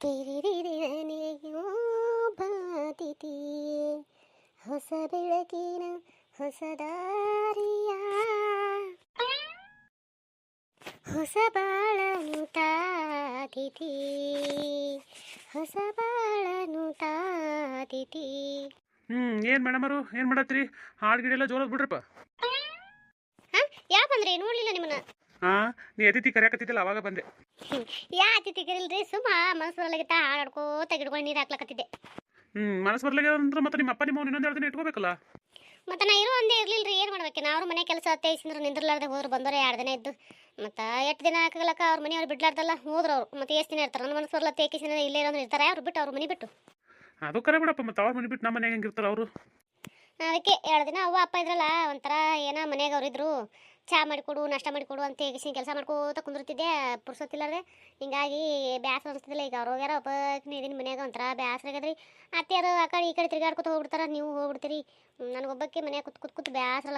ಕಿರಿದಿರನೆಯೋ ಬಾದಿತಿ ಹೊಸ ಬೆಳಕಿನ ಹೊಸ ದಾರಿಯ. ಹೊಸ ಬಾಳನು ತಾದಿತಿ ಹೊಸ ಬಾಳನು ತಾದಿತಿ ಹ್ಮ್ ಏನ್ ಮೇಡಮರು ಏನ್ ಮಾಡತ್ರಿ ಹಾಡ್ ಗಿಡ ಎಲ್ಲ ಜೋರದ್ ಬಿಡ್ರಪ್ಪ. ಯಾ ಬಂದ್ರಿ ನೋಡ್ಲಿಲ್ಲ ನಿಮ್ಮನ್ನ. ಹಾ ನೀ ಅತಿಥಿ ಕರೆಯಕತ್ತಿದ್ದಿಲ್ಲ ಅವಾಗ ಬಂದೆ. ಯಾ ಅತಿಥಿ ಕರಿಲ್ರಿ? ಸುಮ್ಮ ಮನಸ್ಸು ಒಳಗಿತ್ತ ಹಾಡ್ಕೋತ ಗಿಡ್ಕೊಂಡು ನೀರು ಹಾಕ್ಲಕತ್ತಿದ್ದೆ. ಹ್ಮ್ ಮನಸ್ಸು ಬರ್ಲಾಗ ಅಂದ್ರೆ ಮತ್ತೆ ನಿಮ್ಮ ಅಪ್ಪ ನಿಮ್ಮ ಇನ್ನೊಂದು ಎರಡು ದಿನ ಇಟ್ಕೋಬೇಕಲ್ಲ? ಮತ್ತೆ ನಾ ಇರೋ ಒಂದೇ ಇರ್ಲಿಲ್ರಿ ಏನು ಮಾಡ್ಬೇಕು? ಅವ್ರ ಮನೆ ಕೆಲಸ ತೇಸಿಂದ್ರೆ ನಿಂದ್ರಲಾರ್ದೆ ಹೋದ್ರು ಬಂದವ್ರೆ ಎರಡು ದಿನ ಇದ್ದು. ಮತ್ತೆ ಎಷ್ಟು ದಿನ ಹಾಕಲಕ್ಕ ಅವ್ರ ಮನೆ ಅವ್ರು ಬಿಡ್ಲಾರ್ದಲ್ಲ ಹೋದ್ರು ಅವ್ರು. ಮತ್ತೆ ಎಷ್ಟು ದಿನ ಇರ್ತಾರೆ? ನನ್ನ ಮನಸ್ಸು ಬರ್ಲ ತೇಕಿಸಿನ ಇಲ್ಲೇ ಇರೋದ್ರೆ ಇರ್ತಾರೆ ಅವ್ರು ಬಿಟ್ಟು ಅವ್ರ ಮನೆ ಬಿಟ್ಟು? ಅದು ಕರೆ ಬಿಡಪ್ಪ ಮತ್ತೆ ಅವ್ರ ಮನೆ ಬಿಟ್ಟು ನಮ್ಮ ಮನೆಗೆ ಹೆಂಗಿರ್ತಾರ ಅವರು? ಅದಕ್ಕೆ ಎರಡು ದಿನ ಅವ್ವ ಅಪ್ಪ ಇದ್ರಲ್ಲ ಒಂಥರ ಏನೋ ಮನೆಗೆ ಅವ್ರು ಇದ್ರು ಚಾ ಮಾಡಿಕೊಡು ನಾಷ್ಟ ಮಾಡಿಕೊಡು ಅಂತ ಹೇಗಿಸಿ ಕೆಲಸ ಮಾಡ್ಕೋತ ಕುಂದಿರ್ತಿದ್ದೆ. ಪುರ್ಸೊತ್ತಿಲ್ಲಾರ್ದೆ. ಹಿಂಗಾಗಿ ಬ್ಯಾಸರ ಅನಿಸ್ತಿಲ್ಲ ಈಗ ಅವ್ರು ಹೋಗ್ಯಾರ ಒಬ್ಬಕ್ಕೆ ಇದೀನಿ ಮನ್ಯಾಗ ಒಂಥರ ಬ್ಯಾಸರ ಆಗ್ಯದ್ರಿ ಅತ್ತೆಯರು ಆ ಕಡೆ ಈ ಕಡೆ ತಿರ್ಗಾಡ್ಕೊತ ಹೋಗ್ಬಿಡ್ತಾರ ನೀವು ಹೋಗ್ಬಿಡ್ತೀರಿ. ನನಗೊಬ್ಬಕ್ಕೆ ಮನ್ಯಾಗ ಕುತ್ ಕುತ್ ಕುತ್ ಬ್ಯಾಸರ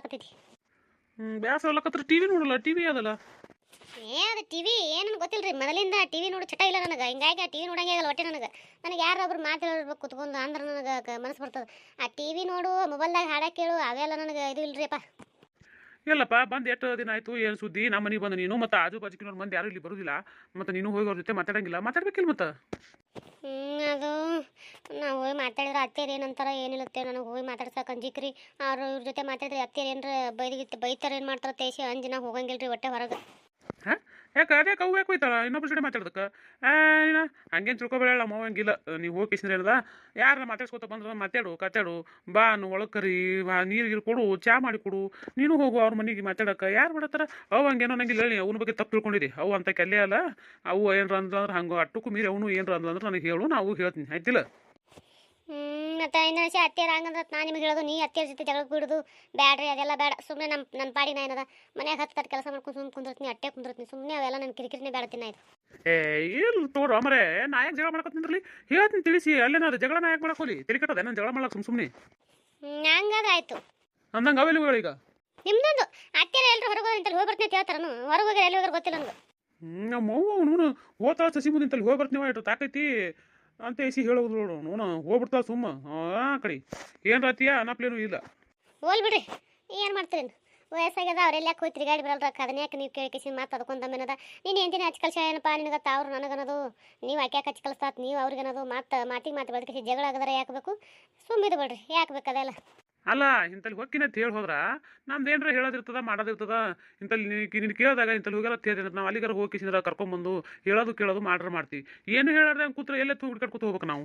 ಹ್ಮ್ ಬ್ಯಾಸರ ಅಲ್ಲಕತ್ರ ಟಿವಿ ನೋಡಲ್ಲ ಟಿವಿ ಅದಲ್ಲ? ಏ ಅದು ಟಿವಿ ಏನನ್ನು ರೀ ಮೊದಲಿಂದ ಟಿವಿ ನೋಡು ಚಟ ಇಲ್ಲ ನನಗೆ. ಹಿಂಗಾಗಿ ಆ ಟಿವಿ ನೋಡಂಗೆ ಆಗಲ್ಲ ಒಟ್ಟೆ ನನಗೆ. ನನಗೆ ಮಾತು ಮಾತಾಡ್ಬೇಕು ಕುತ್ಕೊಂಡು ಅಂದ್ರೆ ನನಗೆ ಮನಸ್ಸು ಬರ್ತದೆ. ಆ ಟಿವಿ ನೋಡು ಮೊಬೈಲ್ದಾಗ ಹಾಡ ಕೇಳು ಅವೆಲ್ಲ ನನಗೆ ಇದು ಇಲ್ರಿಪ್ಪ ಎಲ್ಲಪ್ಪ ಬಂದು ಎಷ್ಟು ದಿನ ಆಯ್ತು ಏನು ಸುದ್ದಿ? ನಮ್ಮ ಮನೆಗೆ ಬಂದು ನೀನು ಮತ್ತು ಆಜು ಬಾಜುಕಿನವ್ರ ಮಂದಿ ಯಾರು ಇಲ್ಲಿ ಬರುದಿಲ್ಲ. ಮತ್ತು ನೀನು ಹೋಗಿ ಅವ್ರ ಜೊತೆ ಮಾತಾಡಂಗಿಲ್ಲ. ಮಾತಾಡ್ಬೇಕಿಲ್ಲ ಮತ್ತು? ಅದು ನಾವು ಹೋಗಿ ಮಾತಾಡಿದ್ರೆ ಅತ್ತೆ ಏನಂತಾರ ಏನಿಲ್ಲತ್ತೆ ನನಗೆ ಹೋಗಿ ಮಾತಾಡ್ಸಕ್ಕೆ ಅಂಜಿಕ್ರಿ. ಅವ್ರು ಇವ್ರ ಜೊತೆ ಮಾತಾಡಿದ್ರೆ ಅತ್ತೆ ಏನ್ರ ಬೈದಿಗಿತ್ತು ಬೈತಾರೆ ಏನು ಮಾಡ್ತಾರೆ ತೇಸಿ ಅಂಜಿನ ಹೋಗಂಗಿಲ್ಲ ರೀ ಒಟ್ಟೆ ಹೊರಗೆ. ಹಾಂ? ಯಾಕೆ? ಅದೇ ಕವು ಇನ್ನೊಬ್ಬ ಜೊತೆ ಮಾತಾಡ್ದಕ್ಕೆ? ಏನ ಹಂಗೇನು ತಿಳ್ಕೊಬೇಡ ಮಾವ ಹಂಗಿಲ್ಲ. ನೀವು ಹೋಗಿ ಕಿಸಿನ ಹೇಳ್ದ ಯಾರನ್ನ ಮಾತಾಡ್ಸ್ಕೊತ ಬಂದ್ರೆ ಮಾತಾಡು, ಕತ್ತಾಡು. ಬಾ ನು ಕರಿ, ಬಾ ಕೊಡು, ಚಾ ಮಾಡಿ ಕೊಡು. ನೀನು ಹೋಗು, ಅವ್ರ ಮನೆಗೆ ಮಾತಾಡಕ್ಕೆ. ಯಾರು ಮಾಡತ್ತಾರ? ಅವ್ ಹಂಗೇನೋ ನಂಗಿಲ್ಲ ಹೇಳಿ, ಅವನ ಬಗ್ಗೆ ತಪ್ಪು ತಿಳ್ಕೊಂಡಿದ್ದೆ. ಅವು ಅಂತ ಕಲ್ಲೇ ಅಲ್ಲ, ಅವು ಏನರ ಅಂದ್ರೆ ಹಂಗೆ ಅಟ್ಟುಕು ಮೀರಿ ಅವನು ಏನರ ಅಂದ್ರೆ ನನಗೆ ಹೇಳು ನಾವು ಹೇಳ್ತೀನಿ. ಆಯ್ತಿಲ್ಲ? ಮತ್ತೆ ಇನ್ನೊಂದು ವಿಷಯ ಅತ್ತೆಯರ ಹಂಗಂದ್ರೆ ನಾನು ನಿಮ್ಗೆ ಹೇಳೋದು ನೀ ಅತ್ತೆಯರ ಜೊತೆ ಜಗಳ ಬಿಡೋದು ಬ್ಯಾಡ್ರಿ ಅದೆಲ್ಲ ಬೇಡ. ಸುಮ್ಮನೆ ನಮ್ಮ ನನ್ನ ಪಾಡಿ ನಾ ಏನದ? ಮನ್ಯಾಗ ಹತ್ತು ತಟ್ಟು ಕೆಲಸ ಮಾಡ್ಕೊಂಡು ಸುಮ್ಮನೆ ಕುಂದಿರ್ತೀನಿ ಅಟ್ಟೆ ಕುಂದಿರ್ತೀನಿ ಸುಮ್ಮನೆ ಅವೆಲ್ಲ ನನ್ನ ಕಿರಿಕಿರಿನೇ ಬೇಡ ತಿನ್ನಾಯ್ತು ಏ ಇಲ್ಲ ತೋರು ಅಮರೇ? ಯಾಕೆ ಜಗಳ ಮಾಡಕತ್ತಿದ್ರಲ್ಲಿ ಹೇಳ್ತೀನಿ ತಿಳಿಸಿ ಅಲ್ಲೇನಾದ್ರು ಜಗಳ ನಾಯಕ್ ಯಾಕೆ ತಿಳಿ ಕಟ್ಟದೆ ನಾನು ಜಗಳ ಮಾಡಕ್ಕೆ ಸುಮ್ ಸುಮ್ಮನೆ ಆಯ್ತು. ಅಂದಂಗೆ ಅವೆಲ್ಲ ಈಗ. ನಿಮ್ದೊಂದು? ಅತ್ತೆಯರ ಎಲ್ಲರೂ ಹೊರಗೆ ಹೋಗಿ ಹೋಗಿ ಬರ್ತೀನಿ ಅಂತ ಹೇಳ್ತಾರನು? ಹೊರಗೆ ಹೋಗಿ ಎಲ್ಲಿ ಹೋಗಿ ಗೊತ್ತಿಲ್ಲ ನನಗೆ. ನಮ್ಮ ಅವ್ವ ಅವನು ಹೋತಾಳ ಸಸಿ ಮುಂದಿಂತಲ್ಲಿ ಹೋಗಿ ಬರ್ತೀನಿ ಇಟ್ಟು ತಾಕೈತಿ ಅಂತ ಎಸಿ ಹೇಳೋದು ನೋಡು ನೋಣ ಹೋಗ್ಬಿಡ್ತಾವ ಸುಮ್ಮ. ಆ ಕಡೆ. ಏನು ರಾತಿಯ ಅನ್ನಪ್ಲೇನು ಇಲ್ಲ. ಹೋಲ್ ಬಿಡಿ ಏನು ಮಾಡ್ತೀರಿ? ವಯಸ್ಸಾಗ್ಯದ, ಅವ್ರೆಲ್ಲ ಕೂತ್ರಿ ಗಾಡಿ ಬರಲ್ರ ಅದನ್ನ ಯಾಕೆ ನೀವು ಕೇಳಿ ಕಿಸಿ ಮಾತು ಅದಕ್ಕೊಂದಮ್ಮೇನದ ನೀನು ಎಂತಿನ ಹಚ್ಚಿ ಕಳ್ಸ ಏನಪ್ಪ? ನಿನಗೆ ತಾವ್ರು ನನಗನ್ನೋದು ನೀವು ಯಾಕೆ ಹಚ್ಚಿ ಕಳಿಸ್ತಾತ್ ನೀವು ಅವ್ರಿಗನ್ನೋದು ಮಾತು, ಮಾತಿಗೆ ಮಾತು ಬದಕಿಸಿ ಜಗಳ ಆಗದಾರ ಯಾಕೆ ಬೇಕು? ಸುಮ್ಮಿದು ಬಿಡ್ರಿ. ಯಾಕೆ ಬೇಕು ಅದೆಲ್ಲ? ಅಲ್ಲ ಇಂತಲ್ಲಿ ಹೊಕ್ಕಿನ ಅಂತ ಹೇಳಿ ಹೋದ್ರ ನಮ್ದು ಏನಾರ ಹೇಳೋದಿರ್ತದ ಮಾಡೋದಿರ್ತದ ಇಂತಲ್ಲಿ ನೀನು ಕೇಳಿದಾಗ ಇಂತಲ್ಲಿ ಹೋಗಲ್ಲ ಅಂತ ನಾವು ಅಲ್ಲಿಗಾರ ಹೋಗಿ ಕಿಸಿಂದ್ರ ಕರ್ಕೊಂಬಂದು ಹೇಳೋದು ಕೇಳೋದು ಮಾಡ್ರ ಮಾಡ್ತೀವಿ ಏನು ಹೇಳಾರ್ದೆ ಕೂತ್ರೆ ಎಲ್ಲೇ ತೂ ಹುಡ್ಕಾಡ್ ಕೂತ್ ಹೋಗ್ಬೇಕು ನಾವು?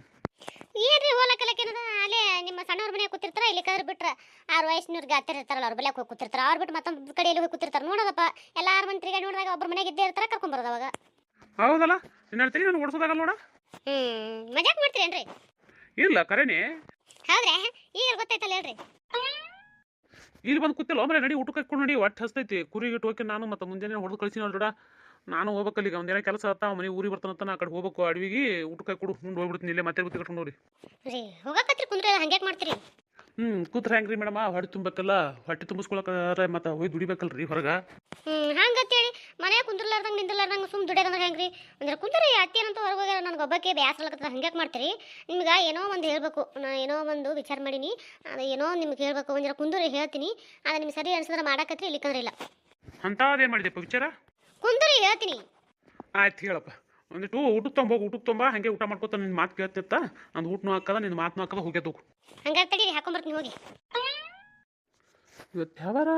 ಏನ್ರಿ ಹೋಲಕ್ಕಲಕ್ಕೇನದ ಅಲ್ಲೇ ನಿಮ್ಮ ಸಣ್ಣವ್ರ ಮನೆಗೆ ಕೂತಿರ್ತಾರ ಇಲ್ಲಿ ಕದ್ರ ಬಿಟ್ರ ಆರು ವಯಸ್ಸಿನವ್ರಿಗೆ ಹತ್ತಿರ ಇರ್ತಾರಲ್ಲ ಅವ್ರ ಬೆಲೆ ಹೋಗಿ ಕೂತಿರ್ತಾರ ಅವ್ರು ಬಿಟ್ಟು ಮತ್ತೊಂದು ಕಡೆಯಲ್ಲಿ ಹೋಗಿ ಕೂತಿರ್ತಾರ ನೋಡೋದಪ್ಪ ಎಲ್ಲಾರ ಮನೆ ತಿರುಗಾಡಿ ನೋಡಿದಾಗ ಒಬ್ಬರ ಮನೆಗೆ ಇದ್ದೇ ಇರ್ತಾರ ಅವಾಗ. ಹೌದಲ್ಲ? ನಿನ್ನ ಹೇಳ್ತೀನಿ ನಾನು ಓಡಿಸೋದಾಗಲ್ಲ ನೋಡ. ಹ್ಞೂ ಮಜಾಕ್ ಮಾಡ್ತೀರೇನ್ರಿ? ಇಲ್ಲ ಕರೆನೇ. ಹೌದ್ರಾ? ಈಗ ಗೊತ್ತಾಯ್ತಲ್ಲ ಹೇಳ್ರಿ? ಇಲ್ಲಿ ಬಂದು ಕೂತಿಲ್ಲ ಒಮ್ಮೆ ನಡಿ ಊಟಕ್ಕೆ ಹಾಕೊಂಡು ನಡಿ ಒಟ್ಟು ಹಸ್ತೈತಿ ಕುರಿಗೆ ಇಟ್ಟು ಹೋಗಿ ನಾನು ಮತ್ತೆ ಮುಂಜಾನೆ ಹೊಡೆದು ಕಳಿಸಿ ನೋಡ್ರ ನಾನು ಹೋಗ್ಬೇಕಲ್ಲ ಈಗ ಒಂದೇನ ಕೆಲಸ ಆತ ಮನೆ ಊರಿಗೆ ಬರ್ತಾನಂತ ನಾ ಆ ಕಡೆ ಹೋಗ್ಬೇಕು. ಅಡವಿಗೆ ಊಟಕ್ಕೆ ಕೊಡು ಮುಂದೆ ಹೋಗ್ಬಿಡ್ತೀನಿ ಇಲ್ಲೇ ಮತ್ತೆ ಕಟ್ಕೊಂಡು ಹೋಗ್ರಿ. ರೀ ಹೋಗಕತ್ರಿ ಕುಂದ್ರೆ ಹಂಗ್ಯಾಕ್ ಮಾಡ್ತೀರಿ? ಹ್ಞೂ ಕೂತ್ರೆ ಹೆಂಗ್ರಿ ಮೇಡಮ? ಹೊಟ್ಟೆ ತುಂಬಬೇಕಲ್ಲ? ಹೊಟ್ಟೆ ತುಂಬಿಸ್ಕೊಳಕ್ಕಾರ ಮತ್ತೆ ಹೋಗಿ ದುಡಿಬೇಕಲ್ರಿ ಹೊರಗೆ? ಹ್ಮ್ ಹೇಳಿ ಮನೆ ಕುಂದ್ರಲಾರ್ದಂಗ ನಿಂದ್ರಲಾರ್ದಂಗ ಸುಮ್ ದುಡಿಯೋದಂದ್ರೆ ಹೆಂಗ್ರಿ? ಅಂದ್ರೆ ಕುಂದ್ರಿ ಅತ್ತೇನಂತ ಹೊರಗೆ ಹೋಗ್ಯಾರ ನನಗೆ ಒಬ್ಬಕ್ಕೆ ಬ್ಯಾಸಲಕತ್ತ ಹಂಗ್ಯಾಕ್ ಮಾಡ್ತೀರಿ? ನಿಮ್ಗೆ ಏನೋ ಒಂದು ಹೇಳ್ಬೇಕು. ನಾ ಏನೋ ಒಂದು ವಿಚಾರ ಮಾಡೀನಿ. ಅದು ಏನೋ ನಿಮ್ಗೆ ಹೇಳ್ಬೇಕು. ಒಂದರ ಕುಂದೂರಿ ಹೇಳ್ತೀನಿ. ಅದು ನಿಮ್ಗೆ ಸರಿ ಅನ್ಸಿದ್ರೆ ಮಾಡಾಕತ್ರಿ ಇಲ್ಲಿಕಂದ್ರೆ ಇಲ್ಲ. ಅಂಥದ್ದೇನು ಮಾಡಿದೆಪ್ಪ ವಿಚಾರ? ಕುಂದ್ರಿ ಹೇಳ್ತೀನಿ. ಆಯ್ತು ಹೇಳಪ್ಪ. ಒಂದಿಟ್ಟು ಊಟಕ್ಕೆ ತೊಂಬೋಗಿ ಊಟಕ್ಕೆ ತೊಂಬ ಹಂಗೆ ಊಟ ಮಾಡ್ಕೊತ ನಿನ್ನ ಮಾತು ಕೇಳ್ತಿರ್ತ. ನಂದು ಊಟನೂ ಹಾಕದ ನಿನ್ನ ಮಾತನೂ ಹಾಕದ ಹೋಗ್ಯದ ಹೋಗು. ಹಂಗಾರೆ ತಡೀರಿ ಹಾಕೊಂಬರ್ತೀನಿ ಹೋಗಿ. ಇವತ್ತು ಯಾವಾರ?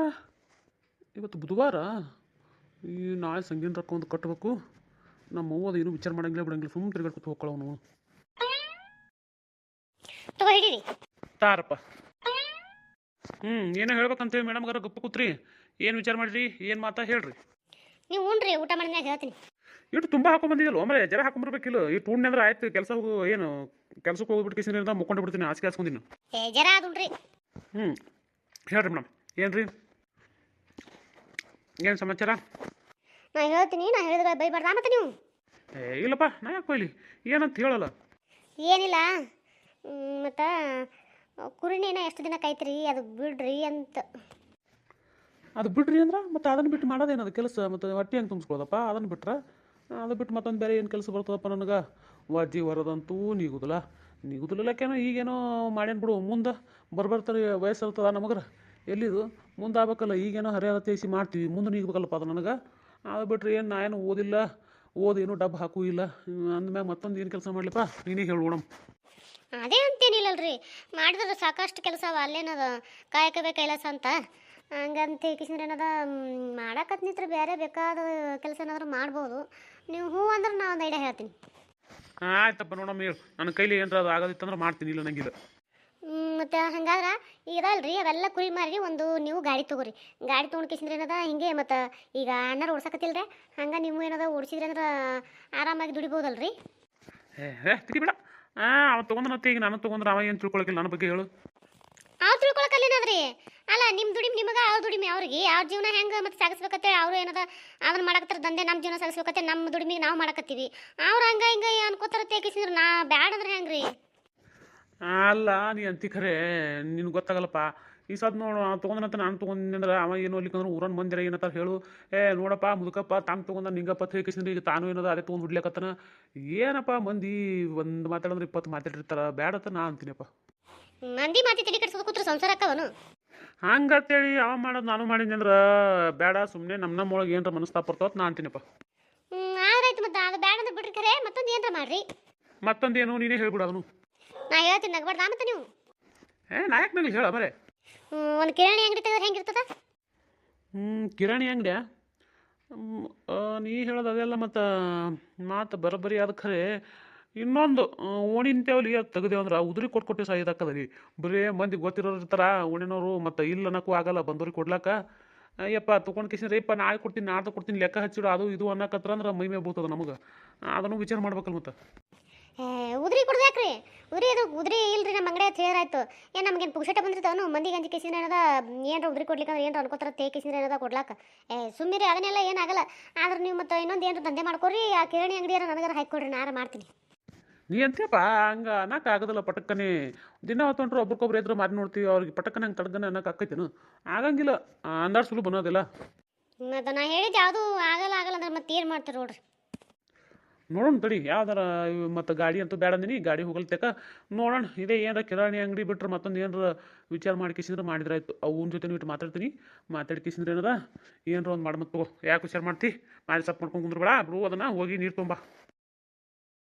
ಇವತ್ತು ಬುಧವಾರ? ಈ ನಾಳೆ ಸಂಗೀನ ರೊಕ್ಕ ಒಂದು ಕಟ್ಟಬೇಕು ನಮ್ಮ ಅವ್ವ ಅದು ಏನೂ ವಿಚಾರ ಮಾಡಂಗಿಲ್ಲ ಬಿಡಂಗಿಲ್ಲ ಸುಮ್ಮನೆ ತಿರುಗಾಡ್ಕೊತ ಹೋಗ್ಕೊಳ್ಳೋ ಅವನು. ತಗೋ ಹಿಡೀರಿ. ತಾರಪ್ಪ. ಹ್ಞೂ ಏನೋ ಹೇಳ್ಬೇಕಂತೇಳಿ ಮೇಡಮ್ಗಾರ ಗಪ್ಪ ಕೂತ್ರಿ. ಏನು ವಿಚಾರ ಮಾಡಿರಿ ಏನು ಮಾತಾ ಹೇಳ್ರಿ. ನೀವು ಉಣ್ರಿ ಊಟ ಮಾಡಿದ್ಮ್ಯಾಗ ಹೇಳ್ತೀನಿ. ಇಟ್ಟು ತುಂಬ ಹಾಕೊಂಬಂದಿದ್ದಲ್ಲ ಒಮ್ಮೆ ಜರ ಹಾಕೊಂಬರ್ಬೇಕಿಲ್ಲ ಈ ಟೂಣ್ಣ ಅಂದ್ರೆ ಆಯ್ತು ಕೆಲಸ ಏನು ಕೆಲಸಕ್ಕೆ ಹೋಗ್ಬಿಟ್ಟು ಕಿಸಿನ ಮುಕ್ಕೊಂಡು ಬಿಡ್ತೀನಿ ಹಾಸಿಗೆ ಹಾಸ್ಕೊಂಡಿನಿ ಜರ ಅದುಣ್ರಿ ಹ್ಞೂ ಹೇಳ್ರಿ ಮೇಡಮ್ ಏನು ರೀ ಏನು ಸಮಾಚಾರ? ನಾ ಹೇಳ್ತೀನಿ ನಾ ಹೇಳಿದ್ರೆ ಬೈಬಾರ್ದ ಮತ್ತೆ ನೀವು? ಏ ಇಲ್ಲಪ್ಪ ನಾ ಯಾಕೆ ಕೊಯ್ಲಿ ಏನಂತ ಹೇಳಲ್ಲ. ಏನಿಲ್ಲ ಮತ್ತು ಕುರಿನೇನ ಎಷ್ಟು ದಿನ ಕಾಯ್ತ್ರಿ ಅದು ಬಿಡ್ರಿ ಅಂತ. ಅದು ಬಿಡ್ರಿ ಅಂದ್ರೆ ಮತ್ತೆ ಅದನ್ನು ಬಿಟ್ಟು ಮಾಡೋದೇನದು ಕೆಲಸ ಮತ್ತು ಹೊಟ್ಟೆ ಹೆಂಗೆ ತುಂಬಿಸ್ಕೊಳ್ಳೋದಪ್ಪ ಅದನ್ನು ಬಿಟ್ರೆ? ಅದು ಬಿಟ್ಟು ಮತ್ತೊಂದು ಬೇರೆ ಏನು ಕೆಲಸ ಬರ್ತದಪ್ಪ ನನಗೆ? ವಜ್ಜಿ ಹೊರದಂತೂ ನೀಗುದಿಲ್ಲ. ನೀಗುದಿಲ್ಲಕ್ಕೇನೋ ಈಗೇನೋ ಮಾಡ್ಯಾನ ಬಿಡು. ಮುಂದೆ ಬರ್ಬರ್ತಾರೆ ವಯಸ್ಸು ಇರ್ತದ ನಮಗ್ರ. ಎಲ್ಲಿದು? ಮುಂದೆ ಆಗ್ಬೇಕಲ್ಲ ಈಗೇನೋ ಹರಿಯಾದ ತೇಸಿ ಮಾಡ್ತೀವಿ. ಮುಂದೆ ನೀಗಬೇಕಲ್ಲಪ್ಪ ಅದು ನನಗೆ. ಅದು ಬಿಟ್ಟರೆ ಏನು ನಾ ಏನು ಓದಿಲ್ಲ. ಓದೇನು ಡಬ್ಬ ಹಾಕೂ ಇಲ್ಲ. ಅಂದಮ್ಯಾಗ ಮತ್ತೊಂದು ಏನು ಕೆಲಸ ಮಾಡ್ಲಿಪ್ಪ? ನೀನೇ ಹೇಳು ಮೇಡಮ್ ಅದೇ ಅಂತೇನಿಲ್ಲಲ್ರಿ. ಮಾಡಿದ್ರೆ ಸಾಕಷ್ಟು ಕೆಲಸ ಅಲ್ಲೇನದ? ಕಾಯಕವೇ ಕೈಲಾಸ ಹಂಗಂತ ಕಿಶಂದ್ರೆ ಏನದ ನಿಂತ್ರೆ ಬೇರೆ ಬೇಕಾದ ಕೆಲಸ ಏನಾದರೂ ಮಾಡ್ಬೋದು. ನೀವು ಹೂ ಅಂದ್ರೆ ನಾ ಒಂದು ಐಡಿಯಾ ಹೇಳ್ತೀನಿ. ಆಯ್ತಪ್ಪ ನೋಡಮ್ಮ ಹೇಳು ನನ್ನ ಕೈಲಿ ಏನಾರ ಅದು ಆಗೋದಿತ್ತಂದ್ರೆ ಮಾಡ್ತೀನಿ ಇಲ್ಲ ನಂಗಿಲ್ಲ ಮತ್ತು ಹಂಗಾದ್ರೆ ಈಗ ಅಲ್ರಿ ಅವೆಲ್ಲ ಕುರಿ ಮಾರಿ ಒಂದು ನೀವು ಗಾಡಿ ತೊಗೋರಿ. ಗಾಡಿ ತೊಗೊಂಡು ಕಿಸಿದ್ರೆ ಏನದ ಹಿಂಗೆ ಮತ್ತು ಈಗ ಅಣ್ಣಾರು ಓಡ್ಸಕತ್ತಿಲ್ರಿ. ಹಂಗೆ ನೀವು ಏನದ ಓಡಿಸಿದ್ರೆ ಅಂದ್ರೆ ಆರಾಮಾಗಿ ದುಡಿಬೋದಲ್ರಿ. ಏ ಹೇ ಬಿಡ. ಆ ಅವ ತೊಗೊಂಡ್ನತ್ತೆ ಈಗ ನಾನು ತೊಗೊಂಡ್ರೆ ಅವ ಏನು ತಿಳ್ಕೊಳಕಿಲ್ಲ ನನ್ನ ಬಗ್ಗೆ ಹೇಳು. ಅವ್ರು ತಿಳ್ಕೊಳಕಲ್ಲೇನದ್ರಿ ಅಲ್ಲ ನಿಮ್ಮ ದುಡಿಮೆ ನಿಮಗೆ, ಅವ್ರ ದುಡಿಮೆ ಅವ್ರಿಗೆ. ಅವ್ರ ಜೀವನ ಹೆಂಗೆ ಮತ್ತೆ ಸಾಗಿಸ್ಬೇಕಂತೇಳಿ ಅವರು ಏನದ ಅದನ್ನ ಮಾಡಕತ್ತಾರ ದಂಧೆ ನಮ್ಮ ಜೀವನ ಸಾಗಿಸ್ಬೇಕತ್ತೆ ನಮ್ಮ ದುಡಿಮೆಗೆ ನಾವು ಮಾಡಕತ್ತೀವಿ. ಅವ್ರು ಹಂಗ ಹಿಂಗ ಅನ್ಕೋತಾರ ತೇಕಿಸಿದ್ರು ನಾ ಬ್ಯಾಡ ಅಂದ್ರೆ ಹೆಂಗ್ರಿ? ಅಲ್ಲ, ನೀ ಅಂತಿ ಖರೆ, ನಿನ್ಗೆ ಗೊತ್ತಾಗಲ್ಲಪ್ಪ. ಈ ಸದ್ ನೋಡು ತೊಗೊಂಡ್ರಂತ ನಾನು ಅಂದ್ರೆ ಅವ ಏನು ಅಲ್ಲಿಕಂದ್ರೆ ಊರನ್ ಮಂದಿರ ಏನಂತಾರೆ ಹೇಳು. ಏ, ನೋಡಪ್ಪ, ಮುದುಕಪ್ಪ, ತಾನು ತೊಗೊಂಡ ನಿಂಗಪ್ಪ ಹೇಳ್ಕೇಸಿಂದ್ರೆ ಈಗ ತಾನು ಏನದ ಅದೇ ತೊಗೊಂಡು ಹುಡ್ಲಿಕತ್ತನ ಏನಪ್ಪ ಮಂದಿ ಒಂದು ಮಾತಾಡಿದ್ರೆ ಇಪ್ಪತ್ತು ಮಾತಾಡಿರ್ತಾರ. ಬ್ಯಾಡತ್ತ ನಾ ಅಂತೀನಪ್ಪ. ಮಂದಿ ಮಾತಿ ತಲೆ ಕಟ್ಸೋದು ಕೂತ್ರ ಸಂಸಾರ ಅಕ್ಕವನು ಹಂಗಂತೇಳಿ ಅವ ಮಾಡೋದು ನಾನು ಮಾಡಿದ್ನಿ ಅಂದ್ರೆ ಬೇಡ ಸುಮ್ಮನೆ ನಮ್ಮ ನಮ್ಮೊಳಗೆ ಏನರ ಮನಸ್ತಾಪ ಬರ್ತವತ್ ನಾ ಅಂತೀನಪ್ಪ. ಆಯ್ತು ಮತ್ತೆ ಅದು ಬೇಡ ಅಂದ್ರೆ ಬಿಡ್ರಿ ಖರೆ ಮತ್ತೊಂದು ಏನ್ರ ಮಾಡ್ರಿ. ಮತ್ತೊಂದೇನು ನೀನೇ ಹೇಳ್ಬಿಡು ಅದನ್ನು. ನಾ ಹೇಳ್ತೀನಿ ನಗ್ಬಾರ್ದ ಮತ್ತೆ ನೀವು. ಏ ಯಾಕೆ ನನಗೆ ಹೇಳ ಮರೆ? ಒಂದು ಕಿರಾಣಿ ಅಂಗಡಿ ತೆಗೆದ್ರೆ ಹೆಂಗಿರ್ತದ ಹ್ಞೂ ಕಿರಾಣಿ ಅಂಗಡಿಯ? ನೀ ಹೇಳೋದು ಅದೆಲ್ಲ ಮತ್ತು ಮಾತು ಬರೋಬ್ಬರಿ ಆದ ಖರೆ. ಇನ್ನೊಂದು ಓಣಿನ ತೇವಲಿ ತೆಗ್ದೇವು ಅಂದ್ರೆ ಉದುರಿ ಕೊಟ್ಕೊಟ್ಟೆ ರೀ ಬರೀ ಮಂದಿ ಗೊತ್ತಿರೋರು ಇರ್ತಾರ ಓಣಿನವರು ಮತ್ತು ಇಲ್ಲ ಅನ್ನಕ್ಕೂ ಆಗಲ್ಲ, ಬಂದವ್ರಿಗೆ ಕೊಡ್ಲಾಕ. ಅಯ್ಯಪ್ಪ ತೊಗೊಂಡು ಕಿಸಿದ್ರೆ, ಯಪ್ಪ, ನಾಳೆ ಕೊಡ್ತೀನಿ, ನಾಡ್ದು ಕೊಡ್ತೀನಿ, ಲೆಕ್ಕ ಹಚ್ಚಿಡು, ಅದು ಇದು ಅನ್ನಕತ್ರ ಅಂದ್ರೆ ಮೈ ಮೇಲೆ ಬೀಳ್ತದ ನಮಗೆ. ಅದನ್ನು ವಿಚಾರ ಮಾಡ್ಬೇಕಲ್ಲ ಮತ್ತೆ. ಉದ್ರಿ ಕೊಡ್ಬೇಕ್ರಿ ಉದ್ರಿ ಅದು, ಉದ್ರಿ ಇಲ್ರಿ ನಮ್ಮ ಅಂಗಡಿ ಅಂತ ಹೇಳಾಯ್ತು ಏನು ನಮ್ಗೇನು ಪುಕ್ಷಟ ಬಂದಿರ್ತಾವನು ಮಂದಿಗೆ ಅಂಜಿ ಕೇಸಿನ ಏನದ, ಏನ್ರ ಉದ್ರಿ ಕೊಡ್ಲಿಕ್ಕೆ ಅಂದ್ರೆ ಏನಾರ ಅನ್ಕೋತಾರ ತೇ ಕೇಸಿನ ಏನದ ಕೊಡ್ಲಾಕ. ಏ ಸುಮ್ಮಿರಿ ಅದನ್ನೆಲ್ಲ ಏನಾಗಲ್ಲ ಆದ್ರೆ ನೀವು ಮತ್ತೆ ಇನ್ನೊಂದು ಏನಾರ ದಂಧೆ ಮಾಡ್ಕೊರಿ, ಆ ಕಿರಣಿ ಅಂಗಡಿಯಾರ ನನಗಾರ ಕೊಡ್ರಿ ನಾರ ಮಾಡ್ತೀನಿ. ನೀ ಅಂತೀಯಪ್ಪ ಹಂಗ ಅನ್ನಕ್ಕೆ ಆಗೋದಿಲ್ಲ ಪಟಕ್ಕನೆ. ದಿನ ಹೊತ್ತೊಂಡ್ರು ಒಬ್ರಿಗೊಬ್ರು ಎದ್ರು ಮಾರಿ ನೋಡ್ತೀವಿ ಅವ್ರಿಗೆ ಪಟಕ್ಕನೆ ಹಂಗೆ ತಡ್ಗನೆ ಅನ್ನಕ್ಕೆ ಆಕೈತೇನು. ಆಗಂಗಿಲ್ಲ ಅಂದಾಡ್ ಸುಲಭ ಅನ್ನೋದಿಲ್ಲ ಮತ್ತೆ ನಾ ಹೇಳಿದ್ದು ಯಾವುದು ಆಗಲ್ಲ ಆಗಲ್ಲ ಅಂದ್ರೆ ಮತ್ತೆ ಏನು ಮಾಡ್ತೀರಿ ನೋಡ್ರಿ. ನೋಡೋಣ ತಡಿ ಯಾವ್ದಾರ ಮತ್ತು ಗಾಡಿ ಅಂತೂ ಬೇಡ ಅಂದಿನಿ ಗಾಡಿ ಹೋಗಲ್ತೇಕ. ನೋಡೋಣ ಇದೇ ಏನಾರ ಕಿರಾಣಿ ಅಂಗಡಿ ಬಿಟ್ರೆ ಮತ್ತೊಂದು ಏನಾರ ವಿಚಾರ ಮಾಡಿ ಕಿಸಿದ್ರೆ ಮಾಡಿದ್ರೆ ಆಯ್ತು. ಅವನ ಜೊತೆ ಇಟ್ಟು ಮಾತಾಡ್ತೀನಿ ಮಾತಾಡಿ ಕಿಸಿದ್ರೆ ಏನದ? ಏನಾರ ಒಂದು ಮಾಡಿ ಮತ್ತೆ ತಗೋ. ಯಾಕೆ ವಿಚಾರ ಮಾಡ್ತಿ? ಮಾಡಿ ಸಪ್ ಮಾಡ್ಕೊಂಡು ಕುಂದ್ರಬೇಡ ಬ್ರೂ ಅದನ್ನು ಹೋಗಿ ನೀರು ತುಂಬ